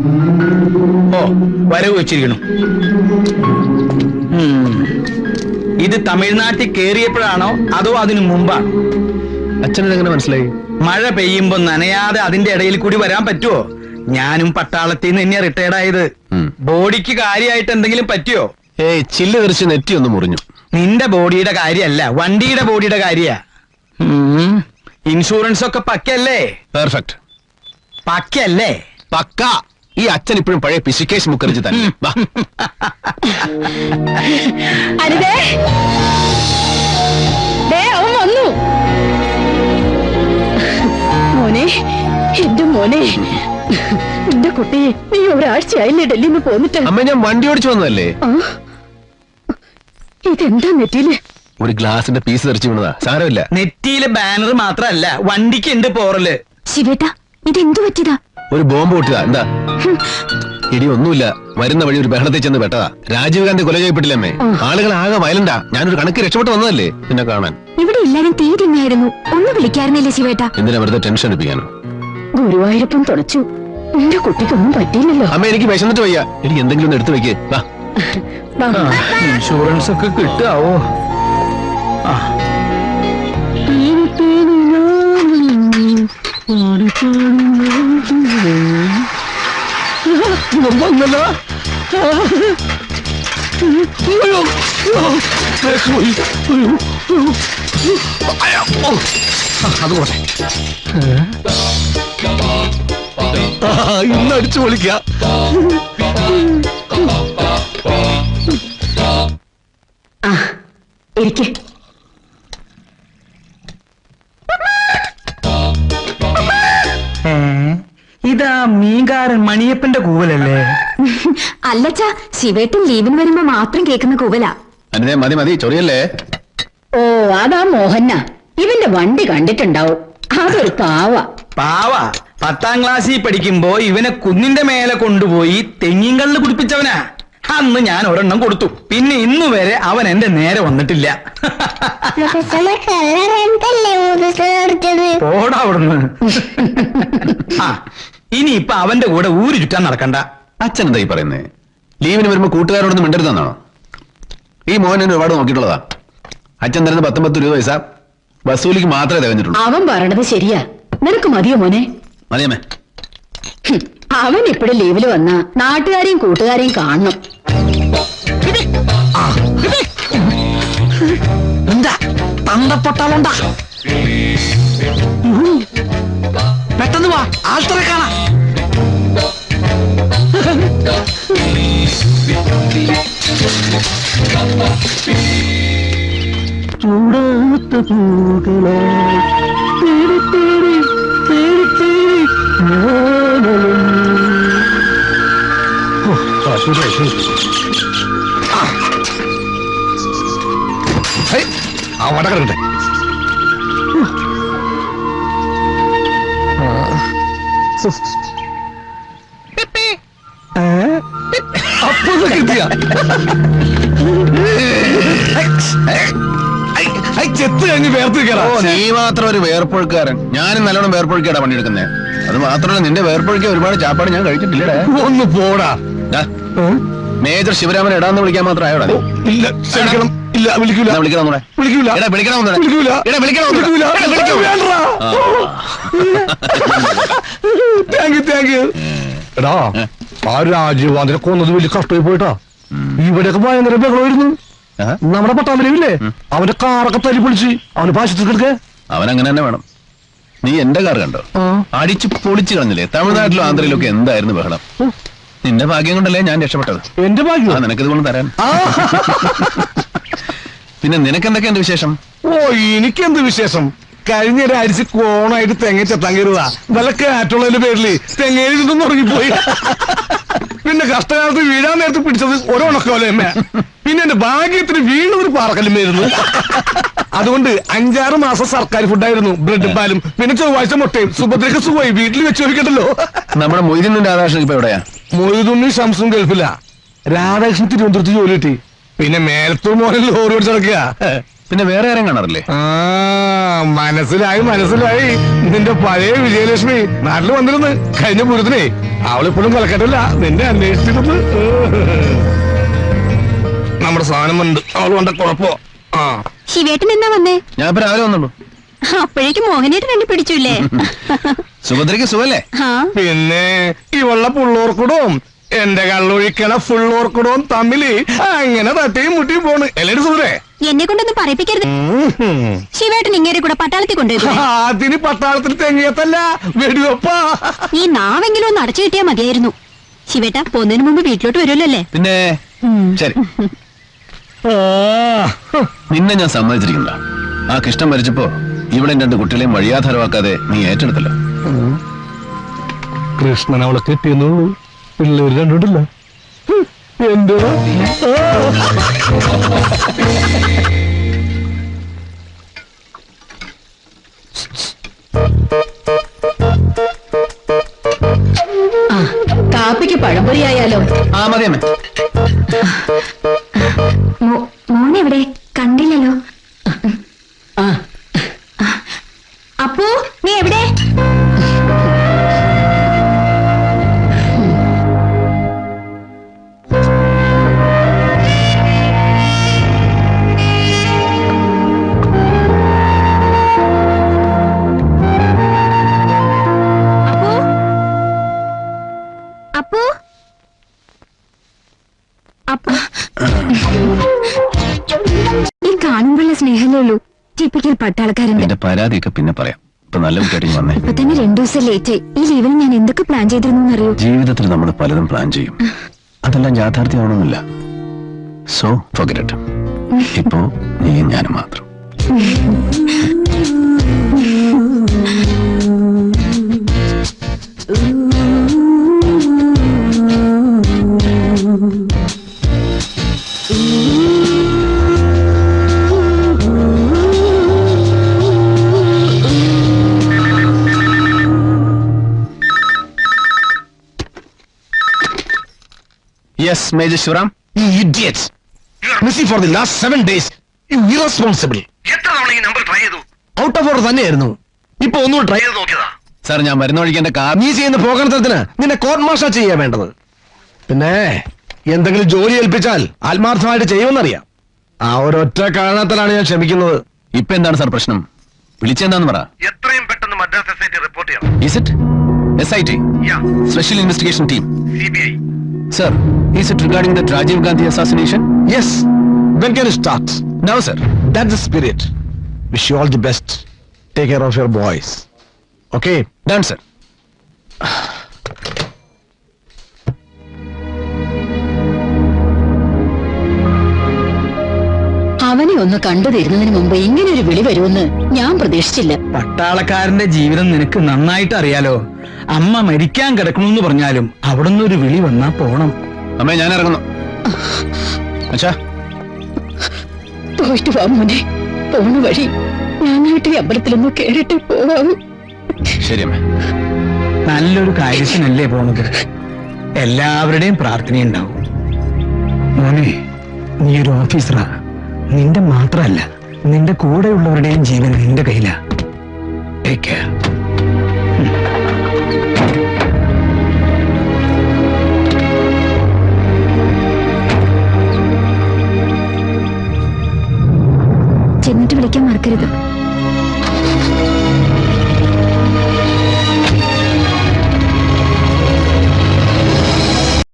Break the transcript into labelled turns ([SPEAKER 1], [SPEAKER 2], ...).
[SPEAKER 1] ഓ വരവ് വെച്ചിരിക്കണം. ഇത് തമിഴ്നാട്ടിൽ കേറിയപ്പോഴാണോ അതോ അതിനു മുമ്പാണ്?
[SPEAKER 2] അച്ഛൻ എങ്ങനെ മനസ്സിലായി?
[SPEAKER 1] മഴ പെയ്യുമ്പോ നനയാതെ അതിന്റെ ഇടയിൽ കൂടി വരാൻ പറ്റുമോ ഞാനും പട്ടാളത്തിൽ നിന്ന് തന്നെയാ റിട്ടയർഡ് ആയത്. ബോഡിക്ക് കാര്യമായിട്ട് എന്തെങ്കിലും പറ്റിയോ?
[SPEAKER 2] ഏയ് ചില്ല് തെറിച്ച് നെറ്റി ഒന്ന് മുറിഞ്ഞു.
[SPEAKER 1] നിന്റെ ബോഡിയുടെ കാര്യമല്ല വണ്ടിയുടെ ബോഡിയുടെ കാര്യ. ഇൻഷുറൻസ് ഒക്കെ പക്കല്ലേ
[SPEAKER 2] പെർഫെക്റ്റ്
[SPEAKER 1] പക്കല്ലേ
[SPEAKER 2] പക്ക. ഈ അച്ഛൻ ഇപ്പോഴും പഴയ പിശുക്കേശ് മുഖർജി തന്നെ. വാ.
[SPEAKER 3] അരുതേ ദേ അവൻ വന്നു. മോനെ എന്റെ മോനെ. എന്റെ കുട്ടി നീ ഒരാഴ്ചയായില്ലേ ഡൽഹിയിൽ പോന്നിട്ട്?
[SPEAKER 2] അമ്മ ഞാൻ വണ്ടി ഓടിച്ചു വന്നതല്ലേ?
[SPEAKER 3] ആ? ഇതെന്താ നെറ്റിയിൽ?
[SPEAKER 2] ഒരു ഗ്ലാസിന്റെ പീസ് തെറിച്ചു വീണതാ. സാരമില്ല.
[SPEAKER 1] നെറ്റിയിലെ ബാനർ മാത്രല്ല വണ്ടിക്ക് ഉണ്ട് പോറൽ.
[SPEAKER 3] ശിവേട്ട ഇതെന്തു പറ്റിയതാ?
[SPEAKER 2] ഒരു ബോംബ് പൊട്ടിയതാ. എന്താ? ഇടി ഒന്നുമില്ല. വരുന്ന വഴി ഒരു ബഹളത്തിൽ ചെന്ന് പെട്ടതാ. രാജീവ് ഗാന്ധി കൊല ചെയ്യപ്പെട്ടില്ലേ അമ്മേ? ആളുകൾ ആകെ വയലണ്ടാ ഞാനൊരു കണക്ക് രക്ഷപ്പെട്ട് വന്നതല്ലേ? നിന്നെ കാണാൻ.
[SPEAKER 3] ഇവിടെ എല്ലാരും തീരുന്നായിരുന്നു ഒന്ന് വിളിക്കാറുന്നില്ലേ ശിവേട്ട?
[SPEAKER 2] എന്തിനാ വെറുതെ ടെൻഷൻ എടുപ്പിക്കാനോ
[SPEAKER 3] ഗുരുവായൂരപ്പം തുണച്ചു എന്റെ കുട്ടിക്കൊന്നും പറ്റിയില്ലല്ലോ.
[SPEAKER 2] അമ്മ എനിക്ക് വിശന്നിട്ട് വയ്യ. എനിക്ക് എന്തെങ്കിലും ഒന്ന് എടുത്തു വെക്കേ. വാ.
[SPEAKER 1] ഇൻഷുറൻസ് ഒക്കെ കിട്ടാവോ? ആ.
[SPEAKER 2] വന്നല്ലോ. അത് പോട്ടെ. ഇന്ന് അടിച്ചു പൊളിക്ക.
[SPEAKER 3] ഇരിക്കേ.
[SPEAKER 1] ഏ, ഇതാ മീൻകാരൻ മണിയപ്പന്റെ കൂവലല്ലേ?
[SPEAKER 3] അല്ലച്ചാ ശിവേട്ടൻ ലീവിന് വരുമ്പോ മാത്രം കേൾക്കുന്ന കൂവലാ.
[SPEAKER 2] അനിതേ മതി മതി ചൊറിയല്ലേ?
[SPEAKER 4] ഓ അതാ മോഹന്ന. ഇവന്റെ വണ്ടി കണ്ടിട്ടുണ്ടാവും. അതൊരു പാവ.
[SPEAKER 1] പാവ. പത്താം ക്ലാസ്സിൽ പഠിക്കുമ്പോ ഇവനെ കുന്നിന്റെ മേലെ കൊണ്ടുപോയി തെങ്ങിൻ തെങ്ങിങ്കല്ല് കുടിപ്പിച്ചവനാ. അന്ന് ഞാൻ ഒരെണ്ണം കൊടുത്തു. പിന്നെ ഇന്നു വരെ അവൻ എന്റെ നേരെ വന്നിട്ടില്ല. പോടാ അവിടുന്ന്. ആ ഇനി ഇപ്പൊ അവന്റെ കൂടെ ഊര് ചുറ്റാൻ നടക്കണ്ട.
[SPEAKER 2] അച്ഛൻ എന്താ ഈ പറയുന്നേ? ലീവിന് വരുമ്പോ കൂട്ടുകാരോടൊന്നും മിണ്ടരുതെന്നാണോ? ഈ മോഹൻ എന്നെ ഒരുപാട് നോക്കിയിട്ടുള്ളതാ. അച്ഛൻ തരുന്ന പത്തൊമ്പത് രൂപ പൈസ വസൂലിക്ക് മാത്രമേ തികഞ്ഞിട്ടുള്ളൂ
[SPEAKER 4] അവൻ പറയണത് ശരിയാ. നിനക്ക് മതിയോ മോനെ?
[SPEAKER 2] മതിയമ്മേ.
[SPEAKER 4] ഹും, അവൻ ഇപ്പോഴും ലീവിൽ വന്ന നാട്ടുകാരെയും കൂട്ടുകാരെയും കാണണം.
[SPEAKER 1] എന്താ? തന്തപ്പൊട്ടാളുണ്ടാ പെട്ടെന്ന് വാ. ആൾത്തറ കാണാ. ചൂടാത്ത പൂകളോ തേടി തേടി
[SPEAKER 2] അവിടെ കിടക്കട്ടെ
[SPEAKER 1] അപ്പൊ കിട്ടിയ. ചെത്ത് കഴിഞ്ഞ്
[SPEAKER 2] ഓ നീ മാത്രം ഒരു വേർപ്പൊഴുക്കാരൻ. ഞാനും നല്ലോണം വേർപ്പൊഴുക്കാടാ പണിയെടുക്കുന്നേ. അത് മാത്രമല്ല നിന്റെ വേർപ്പൊഴുക്ക ഒരുപാട് ചാപ്പാട് ഞാൻ കഴിച്ചിട്ടില്ലടേ.
[SPEAKER 1] ഒന്ന് പോടാ.
[SPEAKER 2] ദാ, മേജർ ശിവരാമൻ എടാന്ന് വിളിക്കാൻ മാത്രം ആയോടാ നീ?
[SPEAKER 1] ഇല്ല ക്ഷമിക്കണം. ഇല്ല വിളിക്കൂല.
[SPEAKER 2] എന്നാ വിളിക്കണം ഒന്നൂടെ.
[SPEAKER 1] വിളിക്കൂല.
[SPEAKER 2] എടാ, വിളിക്കണം ഒന്നൂടെ.
[SPEAKER 1] വിളിക്കൂല.
[SPEAKER 2] എടാ, വിളിക്കണം ഒന്നൂടെ.
[SPEAKER 1] വിളിക്കൂല.
[SPEAKER 2] എടാ, വിളിക്കണം.
[SPEAKER 1] വേണ്ടടാ.
[SPEAKER 2] ആ.
[SPEAKER 1] കൊന്നത് വലിയ കഷ്ടമായി പോയിട്ടാ. ഇവിടെയൊക്കെ ഭയങ്കര ബഹളമായിരുന്നു.
[SPEAKER 2] ആ?
[SPEAKER 1] നമ്മുടെ പട്ടാമ്പലമില്ലേ അവന്റെ കാറൊക്കെ തല്ലി പൊളിച്ച് അവന് പാശത്ത് കിടക്കേ
[SPEAKER 2] അവൻ അങ്ങനെ തന്നെ വേണം. നീ എന്റെ കാർ കണ്ടോ? അടിച്ചു പൊളിച്ചു കളഞ്ഞില്ലേ? തമിഴ്നാട്ടിലും ആന്ധ്രയിലും ഒക്കെ എന്തായിരുന്നു ബഹളം? നിന്റെ ഭാഗ്യം കൊണ്ടല്ലേ ഞാൻ രക്ഷപ്പെട്ടത്?
[SPEAKER 1] എന്റെ ഭാഗ്യം?
[SPEAKER 2] നിനക്കിത് കൊണ്ട് തരാൻ. പിന്നെ നിനക്ക് എന്തൊക്കെയുണ്ട് വിശേഷം?
[SPEAKER 1] ഓ എനിക്കെന്ത് വിശേഷം? കഴിഞ്ഞ ഒരാഴ്ച കോണായിട്ട് തെങ്ങ ചെത്താൻ കയറുക വല്ല കാറ്റുള്ളതിന്റെ പേരിൽ തെങ്ങയിൽ നിന്നും ഉറങ്ങിപ്പോയി. പിന്നെ കഷ്ടകാലത്ത് വീഴാൻ നേരത്ത് പിടിച്ചത് ഒരോണക്കോലമ്മ പിന്നെ എന്റെ ഭാഗ്യത്തിന് വീണ്ടും ഒരു പാറക്കല്ലുമായിരുന്നു അതുകൊണ്ട് അഞ്ചാറ് മാസം സർക്കാർ ഫുഡായിരുന്നു. ബ്രെഡും പാലും. പിന്നെ ചൊവ്വാഴ്ച മുട്ടയും. സുഭദ്രക്ക് സുഖമായി. വീട്ടിൽ വെച്ച് നോക്കിക്കട്ടല്ലോ
[SPEAKER 2] നമ്മുടെ മൊയ്തീനും ആകാശം ഇപ്പൊ എവിടെയാ?
[SPEAKER 1] മൊയ്തുണ്ണി ശംസും ഗൾഫില്ല രാധാകൃഷ്ണൻ തിരുവനന്തപുരത്ത് ജോലി കിട്ടി. പിന്നെ മേലത്തൂർ മോനെ ലോറി ഓടിച്ച് നടക്കുക
[SPEAKER 2] പിന്നെ വേറെ ആരും കാണാറില്ലേ?
[SPEAKER 1] ആ മനസ്സിലായി മനസ്സിലായി. നിന്റെ പഴയ വിജയലക്ഷ്മി നാട്ടിൽ വന്നിരുന്നു കഴിഞ്ഞ പൂരത്തിനെ അവളിപ്പോഴും കളക്കട്ടില്ല നിന്നെ അന്വേഷിച്ചിരുന്നു. നമ്മുടെ സാധനം ഉണ്ട് അവൾ കൊണ്ട കുഴപ്പോ ആ.
[SPEAKER 3] ശിവേട്ടൻ എന്നാ വന്നേ?
[SPEAKER 2] ഞാൻ ഇപ്പൊ രാവിലെ വന്നുള്ളൂ.
[SPEAKER 3] അപ്പോഴേക്കും മോഹനേട്ടൻ തന്നെ പിടിച്ചില്ലേ?
[SPEAKER 2] സുഭദ്രയ്ക്ക് സുഖല്ലേ?
[SPEAKER 3] പിന്നെ
[SPEAKER 1] പിന്നെ ഇവളുടെ പുള്ളോർക്കുടവും എന്റെ കള്ളൊഴിക്കണ ഫുള്ളോർക്കുടവും തമ്മിൽ അങ്ങനെ തട്ടിയും മുട്ടിയും പോണ്. എല്ലാരും സുഖേ
[SPEAKER 3] എന്നെ കൊണ്ടൊന്നും പറയിപ്പിക്കരുത്. ശിവേട്ടൻ ഇങ്ങേരെ കൂടെ പട്ടാളത്തിൽ കൊണ്ടുവരും.
[SPEAKER 1] അതിന് പട്ടാളത്തിൽ തെങ്ങിയത്തല്ല. വെടിവപ്പാ.
[SPEAKER 3] ഈ നാവെങ്കിലും ഒന്ന് അടച്ചു കിട്ടിയാ മതിയായിരുന്നു. ശിവേട്ട പോന്നതിന് മുമ്പ് വീട്ടിലോട്ട് വരുമല്ലോ അല്ലേ?
[SPEAKER 2] പിന്നെ ശരി. നിന്നെ ഞാൻ സമ്മതിച്ചിരിക്കണ്ട ആ കൃഷ്ണൻ മരിച്ചപ്പോ ഇവിടെ രണ്ട് കുട്ടികളെയും വഴിയാധാരമാക്കാതെ നീ ഏറ്റെടുത്തല്ലോ.
[SPEAKER 1] കൃഷ്ണൻ അവളെ കെട്ടിയെന്നുള്ളൂ പിള്ളേർ കണ്ടിട്ടില്ല എന്റെ
[SPEAKER 4] ആ കാപ്പിക്ക് പഴംപൊരി ആയാലോ?
[SPEAKER 2] ആ മതി അമ്മേ
[SPEAKER 3] ഈ കാണുമ്പോഴുള്ള സ്നേഹമേ ഉള്ളൂ? ടിപ്പിക്കൽ പട്ടാളക്കാരൻ.
[SPEAKER 2] എന്റെ പരാതിയൊക്കെ പിന്നെ പറയാം. ഇപ്പൊ നല്ല കുട്ടിയായിട്ട് വന്നേ.
[SPEAKER 3] ഇപ്പൊ തന്നെ രണ്ടു ദിവസം ലേറ്റ് ഈ ലീവിന് ഞാൻ എന്തൊക്കെ പ്ലാൻ ചെയ്തിരുന്നു അറിയോ?
[SPEAKER 2] ജീവിതത്തിൽ നമ്മൾ പലതും പ്ലാൻ ചെയ്യും. അതെല്ലാം യാഥാർത്ഥ്യമാവണമെന്നില്ല സോ ഫൊഗറ്റ് ഇപ്പോ നീ ഞാനും മാത്രം. Yes major Shivaram
[SPEAKER 1] You idiots! You are missing for the last seven days. You irresponsible.
[SPEAKER 5] എത്ര തവണ ഈ നമ്പർ ട്രൈ ചെയ്തു
[SPEAKER 1] ഔട്ട് ഓഫ് ഓർഡർ തന്നെയായിരുന്നു ഇപ്പൊ ഒന്നും ട്രൈ
[SPEAKER 5] ചെയ്ത് നോക്കിയതാ
[SPEAKER 2] സാർ ഞാൻ മരുന്ന് വഴിക്ക് എന്റെ കാർ
[SPEAKER 1] നീ ചെയ്യുന്ന പോകണത്തിന് നിന്നെ കോർട്ട് മാഷാ ചെയ്യാ വേണ്ടത് പിന്നെ എന്തെങ്കിലും ജോലി ഏൽപ്പിച്ചാൽ ആത്മാർത്ഥമായിട്ട് ചെയ്യുമെന്നറിയാം. ആ ഒരൊറ്റ കാരണത്തിലാണ് ഞാൻ ക്ഷമിക്കുന്നത്.
[SPEAKER 2] ഇപ്പൊ എന്താണ് സാർ പ്രശ്നം? വിളിച്ചെന്താന്ന് പറ.
[SPEAKER 5] എത്രയും പെട്ടെന്ന് Madras S I T report ചെയ്യണം
[SPEAKER 2] is it S I T
[SPEAKER 5] yeah
[SPEAKER 2] special investigation team
[SPEAKER 5] C B I
[SPEAKER 2] sir is it regarding the Rajiv Gandhi assassination
[SPEAKER 1] yes when can start
[SPEAKER 2] now sir
[SPEAKER 1] that the spirit wish you all the best take care of your boys okay
[SPEAKER 2] done sir
[SPEAKER 4] ഒന്ന് കണ്ടു തരുന്നതിന് മുമ്പ് ഇങ്ങനെ ഒരു വിളി വരുമെന്ന് ഞാൻ പ്രതീക്ഷിച്ചില്ല.
[SPEAKER 6] പട്ടാളക്കാരന്റെ ജീവിതം നിനക്ക് നന്നായിട്ട് അറിയാലോ. അമ്മ മരിക്കാൻ കിടക്കണമെന്ന് പറഞ്ഞാലും അവിടുന്ന് ഒരു വിളി വന്നാ പോണം.
[SPEAKER 2] അമ്മ ഞാൻ ഇറങ്ങുന്നു. അച്ഛാ.
[SPEAKER 4] പോയിട്ട് വാ മോനെ. പോണ വഴി ഞാനായിട്ട് ഈ അമ്പലത്തിലൊന്ന് കേറിട്ട് പോവാം.
[SPEAKER 2] ശരി അമ്മേ.
[SPEAKER 6] നല്ലൊരു കാര്യത്തിനല്ലേ പോണത്? എല്ലാവരുടെയും പ്രാർത്ഥനയുണ്ടാവും. മോനെ നീ ഒരു ഓഫീസറാ. നിന്റെ മാത്രമല്ല നിന്റെ കൂടെയുള്ളവരുടെയും ജീവൻ നിന്റെ കയ്യിലാ. ടേക്ക് ചെന്നിട്ട് വിളിക്കാൻ മറക്കരുത്.